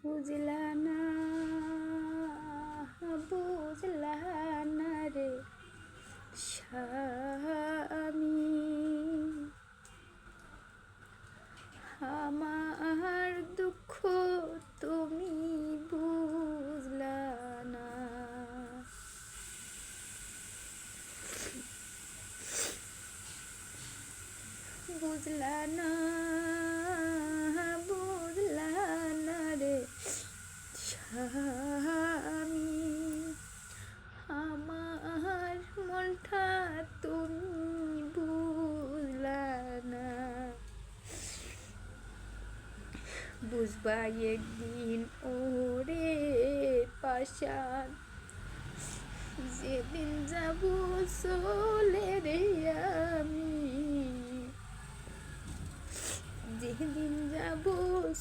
বুঝলা না বুঝলা না রে স্বামী। আমার দুঃখ তুমি বুঝলা না বুঝলা না বুঝলা না রে স্বামী আমার মনটা তুমি বুঝলা না বুঝবা একদিন ওরে পাশান যেদিন যাব চলে রে আমি। যেদিন যাব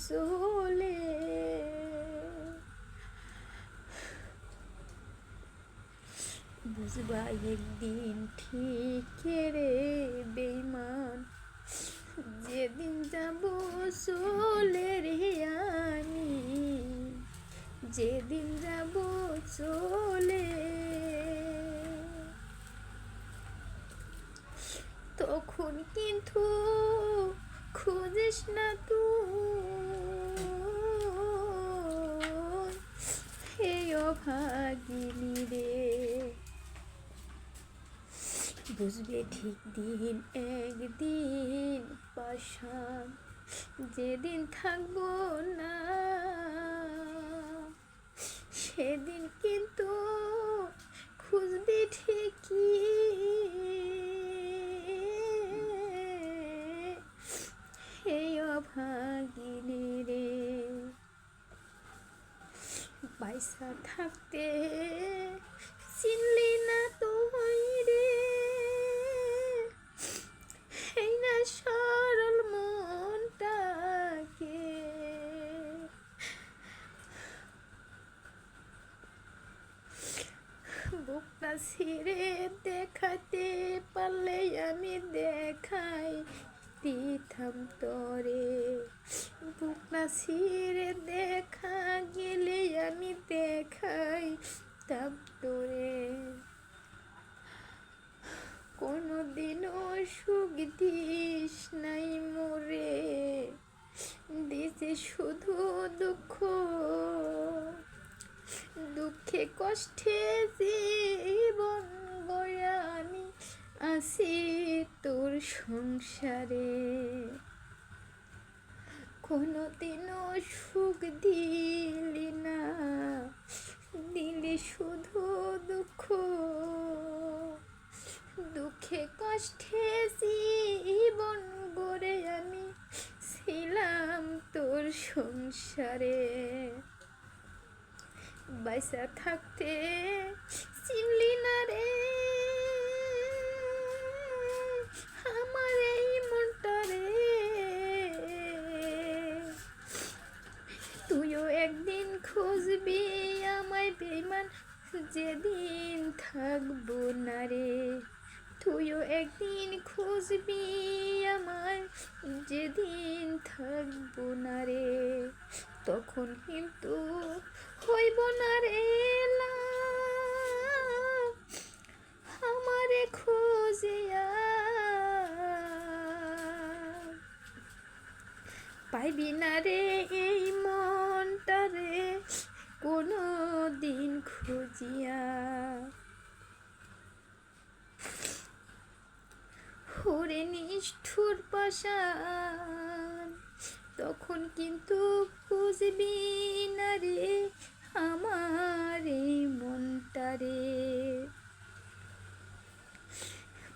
চলে। বুঝবা একদিন ঠিক রে বেইমান যেদিন যাব চলে রে আমি যেদিন যাব চলে। তখন কিন্তু খুঁজিস না তুই। হে অভাগিনী রে বুঝবে ঠিক দিন, একদিন পাশান যেদিন থাকব না, সেদিন কিন্তু খুঁজবি ঠিকই। হে অভাগিনী রে পয়সা থাকতে চিনলি না তুই রে এই না সরল মনটাকে ছিঁড়ে দেখাতে পারলে আমি দেখাই। দিতাম তরে বুকটা ছিঁড়ে দেখা গেলে আমি দেখাই। তাম তোরে কোনো দিনও সুখ দিস নাই মোরে, দিছে শুধু দুঃখ। দুঃখে কষ্টে জীবন গয়া আমি আসি তোর সংসারে। কোনো দিনও সুখ দিলি না, দিলি শুধু দুঃখ। দুঃখে কষ্টে জীবন গড়ে আমি ছিলাম তোর সংসারে। বাইসা থাকতে চিনলি না রে। তুইও একদিন খুঁজবি আমার যেদিন থাকব না রে। তখন কিন্তু হইব না রে আমারে খুঁজিয়া পাইবি না রে এই মনটা রে কোনো দিন খুঁজিয়া। হরে নিষ্ঠুর পাশান তখন কিন্তু খুঁজবি না রে আমার এই মনটা রে।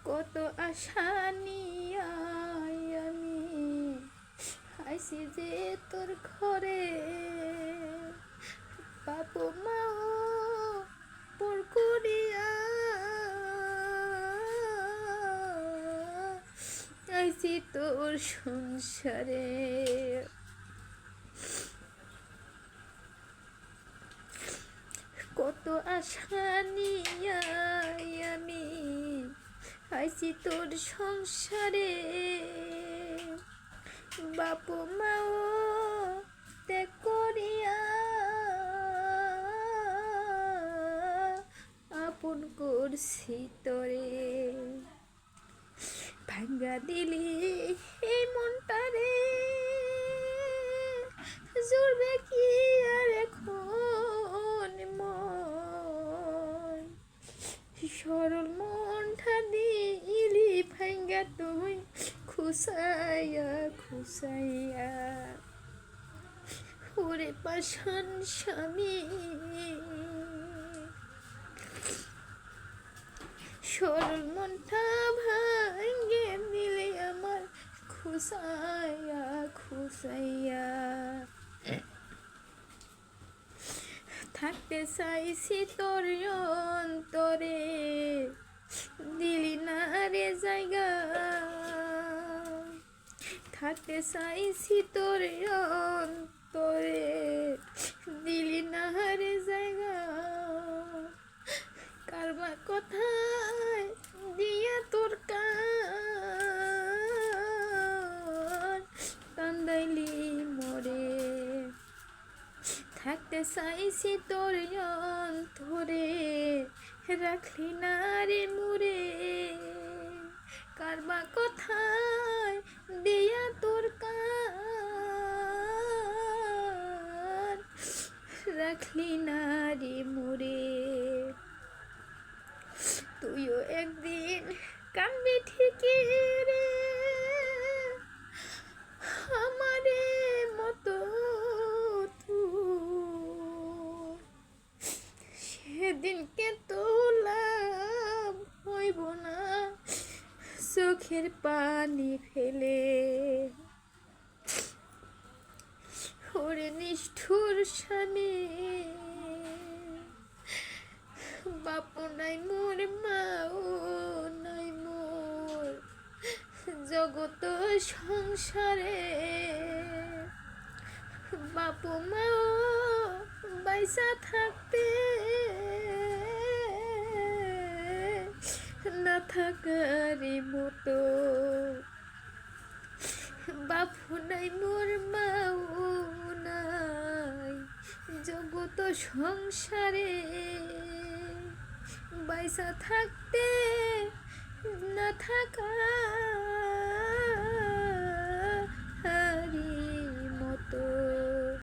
কত আশা নিয়ে আমি আইসি যে তোর ঘরে বাপ মা এসেছি তোর সংসারে। কত আশা নিয়ে আমি আইছি তোর সংসারে। বাপ মাও তে করিয়া আপন করছি তরে। ভাঙ্গা দিলি এই মনটারে জুড়বে কি আর এখন মন? সরল মনটা দিলি ভাঙ্গা তুই, খুসাইয়া খুসাইয়া। ওরে পাশান স্বামী সরল মনটা ভাঙ্গে দিলে আমার খুসাইয়া খুসাইয়া থাকতে চাইছি তোর অন্তরে, দিলি না রে জায়গা। থাকতে চাইছি তোর অন্তরে, দিলি না রে জায়গা কারবা কথায় দিয়া তোর কান কান্দাইলি মরে থাকতে চাইছি তোর অন্তরে? রাখলি না রে মুরে কারবা কথায় দিয়া তোর কান? রাখলি না রে মুরে তুইও একদিন কানবি ঠিকই রে আমারে মতো তুই সেদিনকে তো লাভ হইব না চোখের পানি ফেলে। ওরে নিষ্ঠুর স্বামী, বাপু নাই মোর, মাও নাই মোর, জগত সংসারে। বাপু মাও বাইসা থাকতে থাকারি মতো বাপু নাই মোর মাও নাই। জগত সংসারে বাইসা থাকতে না থাকা।